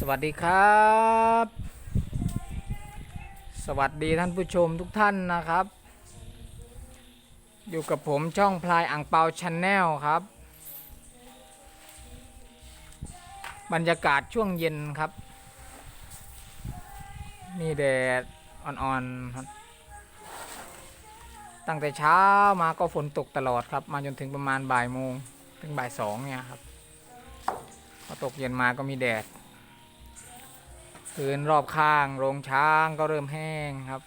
สวัสดีครับ สวัสดีท่านผู้ชมทุกท่านนะครับ อยู่กับผมช่องพลายอ่างเปาชาแนลครับ บรรยากาศช่วงเย็นครับ มีแดดอ่อนๆครับตั้งแต่เช้ามาก็ฝนตกตลอดครับ มาจนถึงประมาณบ่ายโมงถึงบ่ายสองเนี่ยครับพอตกเย็นมาก็มีแดด พื้นรอบข้างโรงช้างก็เริ่มแห้งครับ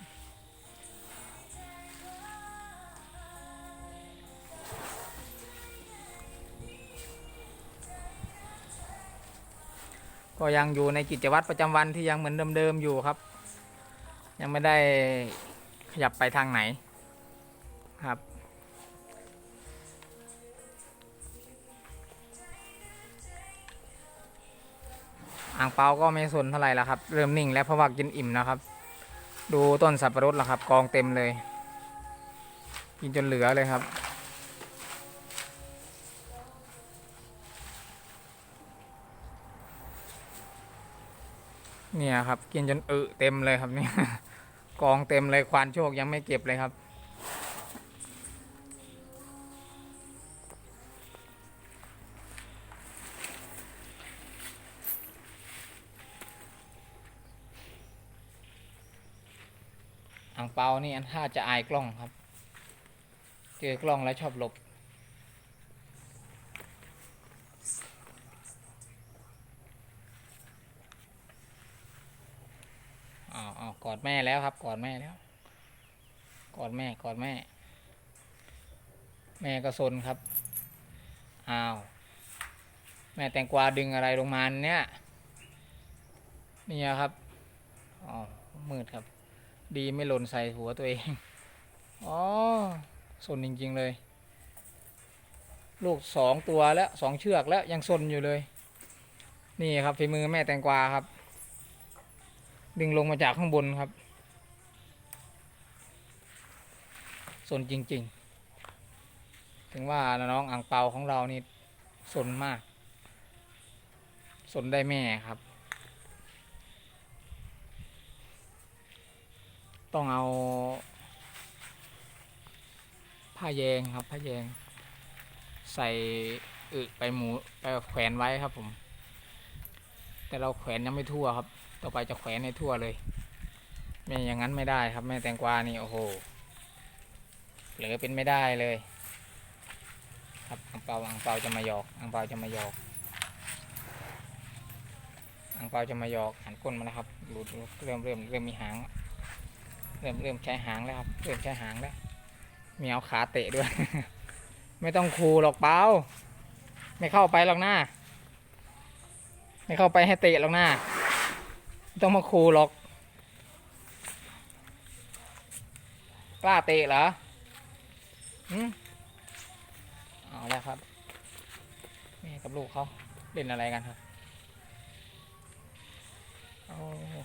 ก็ยังอยู่ในกิจวัตรประจำวันที่ยังเหมือนเดิมๆอยู่ครับ ยังไม่ได้ขยับไปทางไหนครับ อ่างเปาก็ไม่สนเท่าไหร่แล้วครับ เริ่มนิ่งแล้วเพราะว่ากินอิ่มนะครับ ดูต้นสับปะรดแล้วครับ กองเต็มเลย กินจนเหลือเลยครับ เนี่ยครับ กินจนอึเต็มเลยครับเนี่ยกองเต็มเลยควานโชคยังไม่เก็บเลยครับ อ่างเปานี่อันท่าจะอายกล้องครับ เจอกล้องแล้วชอบหลบอ๋ออ๋อกอดแม่แล้วครับ กอดแม่แล้ว กอดแม่ กอดแม่ แม่ก็ซนครับ อ้าว แม่แตงกวาดึงอะไรลงมาเนี่ยนี่ครับ อ๋อ มืดครับ ดีไม่หล่นใส่หัวตัวเอง อ๋อสนจริง ๆ เลย ลูกสองตัวแล้วสองเชือกแล้วยังสนอยู่เลย นี่ครับฝีมือแม่แตงกวาครับ ดึงลงมาจากข้างบนครับสนจริง ๆ ถึงว่าน้องอ่างเปาของเรานี่สนมาก สนได้แม่ครับ ต้องเอา ผ้าแยงครับ ผ้าแยง ใส่อึไปหมูไปแขวนไว้ครับผม แต่เราแขวนยังไม่ทั่วครับ ต่อไปจะแขวนให้ทั่วเลย ไม่อย่างนั้นไม่ได้ครับ แม่แตงกวานี่โอ้โหเหลือเป็นไม่ได้เลย ครับอังเปาอังเปาจะมาหยอกอังเปาจะมาหยอกอังเปาจะมาหยอกหันก้นมาแล้วครับดูดูเริ่มเริ่มเริ่มมีหาง เริ่มเริ่มใช้หางแล้วครับเริ่มใช้หางแล้วมีเอาขาเตะด้วย ไม่ต้องคูหรอกเปล่าไม่เข้าไปหรอกหน้า ไม่เข้าไปให้เตะหรอกหน้าต้องมาคูหรอกกล้าเตะเหรอหืมเอาแล้วครับแม่กับลูกเขาเล่นอะไรกันครับ โอ้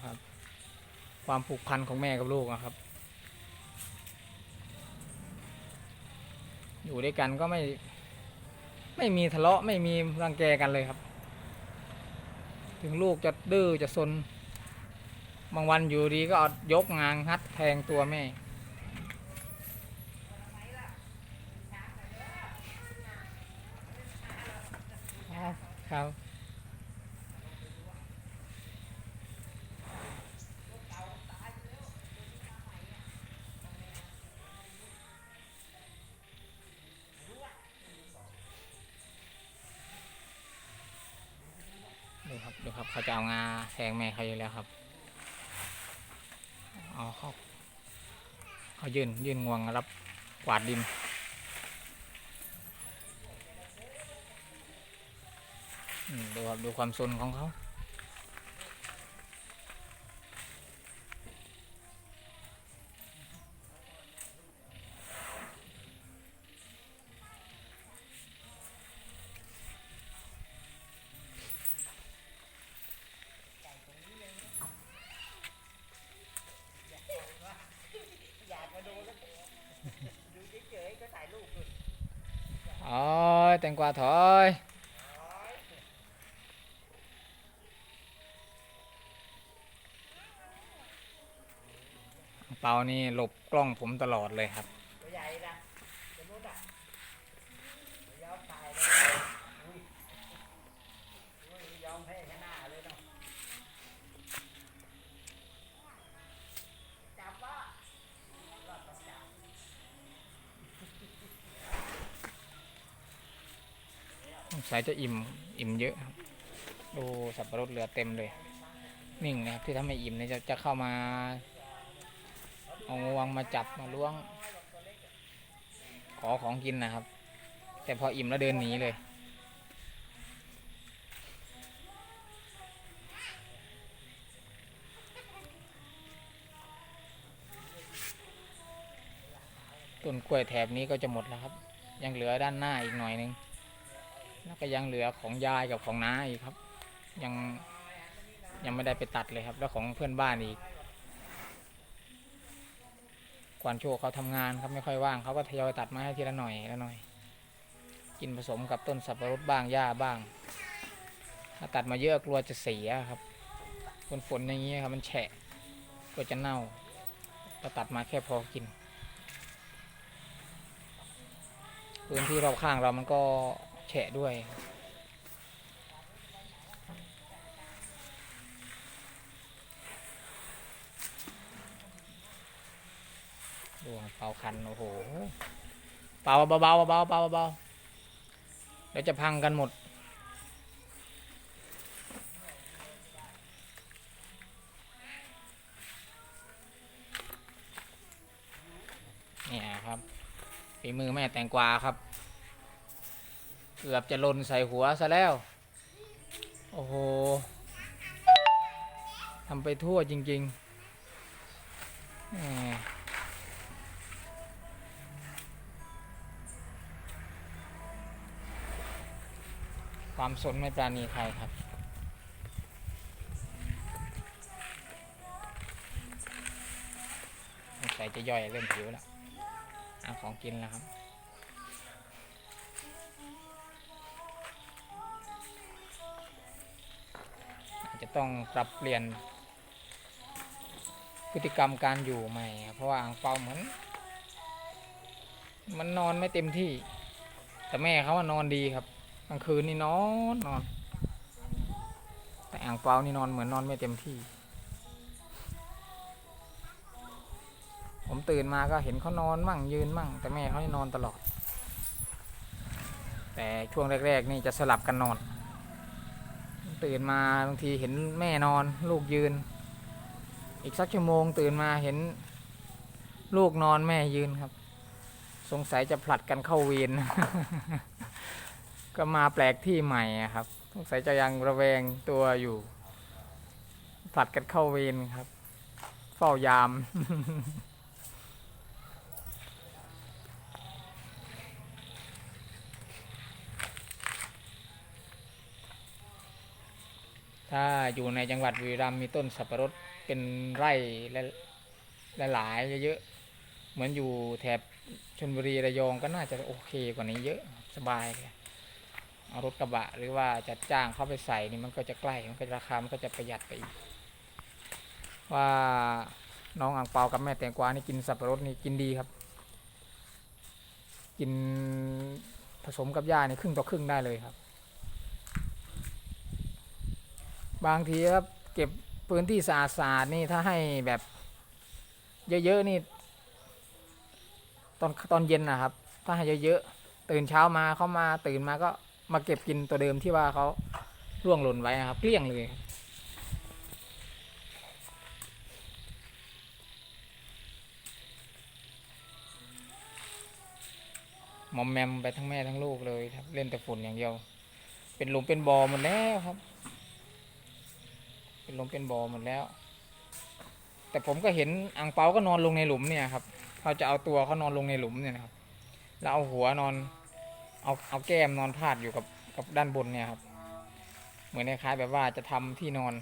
ครับ ความผูกพันของแม่กับลูกนะครับ อยู่ด้วยกันก็ไม่ ไม่มีทะเลาะไม่มีรังแกกันเลยครับ ถึงลูกจะดื้อจะซนบางวันอยู่ดีก็เอายกงางฮัดแทงตัวแม่ ครับ เขาจะเอางาแทงแม่เขาอยู่แล้วครับเอาเขาเขายืนยืนงวงรับกวาดดินดูครับดูความสนของเขา แตงกวาถอยเปานี่หลบกล้องผมตลอดเลยครับ สงสัยจะอิ่มอิ่มเยอะครับดูสับปะรดเหลือเต็มเลยนิ่งนะครับที่ถ้าไม่อิ่มเนี่ยจะจะเข้ามาเอางวงมาจับมาล้วง ขอของกินนะครับ แต่พออิ่มแล้วเดินหนีเลย ต้นกล้วยแถบนี้ก็จะหมดแล้วครับ ยังเหลือด้านหน้าอีกหน่อยนึง แล้วก็ยังเหลือของยายกับของน้าอีกครับ ยังยังไม่ได้ไปตัดเลยครับ แล้วของเพื่อนบ้านอีกกวนโชคเขาทำงานครับไม่ค่อยว่างเขาก็ทยอยตัดมาให้ทีละหน่อยละหน่อย กินผสมกับต้นสับปะรดบ้างหญ้าบ้าง ถ้าตัดมาเยอะกลัวจะเสียครับฝนฝนๆอย่างนี้ยครับมันแฉะกลัวจะเน่าก็ตัดมาแค่พอกินพื้นที่รอบข้างเรามันก็ ฉะด้วย ดวงเป่าคัน โอ้โห เป่าเบาๆเบาๆเบาๆเบาๆเดี๋ยวจะพังกันหมดเนี่ยครับฝีมือแม่แตงกวาครับ เกือบจะหล่นใส่หัวซะแล้ว โอ้โหทำไปทั่วจริงๆความสนไม่ปราณีใครครับสงสัยจะย่อยเริ่มหิวแล้วเอาของกินแล้วครับ ต้องปรับเปลี่ยน พฤติกรรมการอยู่ใหม่เพราะว่าอ่างเปาเหมือน มันนอนไม่เต็มที่ แต่แม่เขาว่านอนดีครับกลางคืนนี่นอนนอน แต่อ่างเปานี่นอนเหมือนนอนไม่เต็มที่ ผมตื่นมาก็เห็นเขานอนมั่งยืนมั่ง แต่แม่เขานี่นอนตลอด แต่ช่วงแรก ๆ นี่จะสลับกันนอน ตื่นมาบางทีเห็นแม่นอน ลูกยืน อีกสักชั่วโมงตื่นมาเห็น ลูกนอนแม่ยืนครับ สงสัยจะผลัดกันเข้าเวรก็มาแปลกที่ใหม่ครับ สงสัยจะยังระแวงตัวอยู่ผลัดกันเข้าเวรครับ เฝ้ายาม ถ้าอยู่ในจังหวัดบุรีรัมย์มีต้นสับปะรดเป็นไร่และและหลายเยอะๆเหมือนอยู่แถบชลบุรีระยองก็น่าจะโอเคกว่านี้เยอะสบายเลยเอารถกระบะหรือว่าจัดจ้างเข้าไปใส่นี่มันก็จะใกล้มันก็ราคามันก็จะประหยัดไปอีกว่าน้องอ่างเปากับแม่แตงกวานี่กินสับปะรดนี่กินดีครับ กินผสมกับหญ้านี่ครึ่งต่อครึ่งได้เลยครับ บางทีครับเก็บพื้นที่สะอาดๆนี่ถ้าให้แบบเยอะๆนี่ ตอนตอนเย็นนะครับ ถ้าให้เยอะๆตื่นเช้ามาเขามาตื่นมาก็มาเก็บกินตัวเดิมที่ว่าเขาร่วงหล่นไว้นะครับเกลี้ยงเลยมอมแมมไปทั้งแม่ทั้งลูกเลยครับ เล่นแต่ฝุ่นอย่างเดียว เป็นหลุมเป็นบ่อหมดแล้วครับ เป็นลมเป็นบอหมดแล้ว แต่ผมก็เห็นอังเปาก็นอนลงในหลุมเนี่ยครับเขาจะเอาตัวเขานอนลงในหลุมเนี่ยนะครับแล้วเอาหัวนอน เอาเอาแก้มนอนพาดอยู่กับกับด้านบนเนี่ยครับ เหมือนคล้ายแบบว่าจะทำที่นอน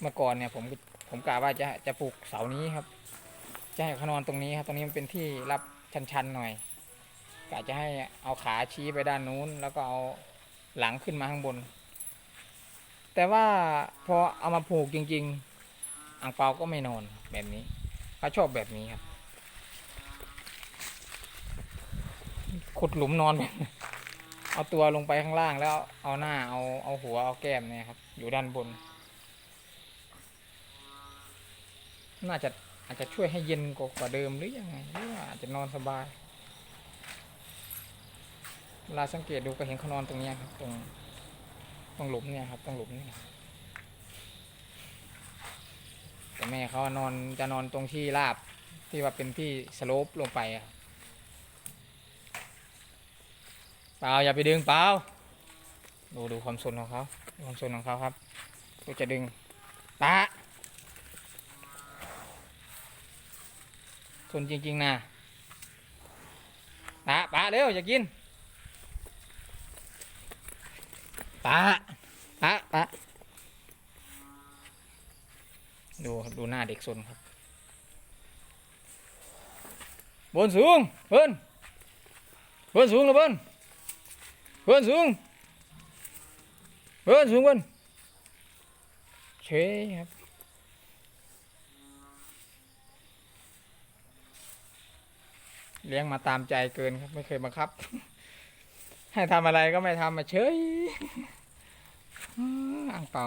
เมื่อก่อนเนี่ยผมผมกะว่าจะจะปลูกเสานี้ครับ จะให้เขานอนตรงนี้ครับ ตรงนี้มันเป็นที่รับชันๆหน่อยกะจะให้เอาขาชี้ไปด้านนู้น แล้วก็เอาหลังขึ้นมาข้างบน แต่ว่าพอเอามาผูกจริง ๆ อ่างเปาก็ไม่นอนแบบนี้เขาชอบแบบนี้ครับขุดหลุมนอนแบบเอาตัวลงไปข้างล่างแล้วเอาหน้าเอาเอาหัวเอาแก้มเนี่ยครับ อยู่ด้านบน น่าจะอาจจะช่วยให้เย็นกว่าเดิมหรือยังไงหรือว่าอาจจะนอนสบายเวลาสังเกตดูก็เห็นเขานอนตรงนี้ครับ ตรงตรงหลุมเนี่ยครับตรงหลุมเนี่ยแต่แม่เขานอนจะนอนตรงที่ราบที่ว่าเป็นที่สโลปลงไปอะเปล่าอย่าไปดึงเปล่าดูดูความสนของเขาความสนของเขาครับกูจะดึงปะ ส่วนจริงๆนะปะปะเร็วอย่ากินปะปะปะดูดูหน้าเด็กสนครับ บนสูงเบิ้นเบิ้นสูงแล้วเบิ้นเบิ้นสูงเบิ้นสูงเบิ้นเชยครับ เลี้ยงมาตามใจเกินครับ ไม่เคยบังคับ ให้ทำอะไรก็ไม่ทำมาเฉยอ่างเป่า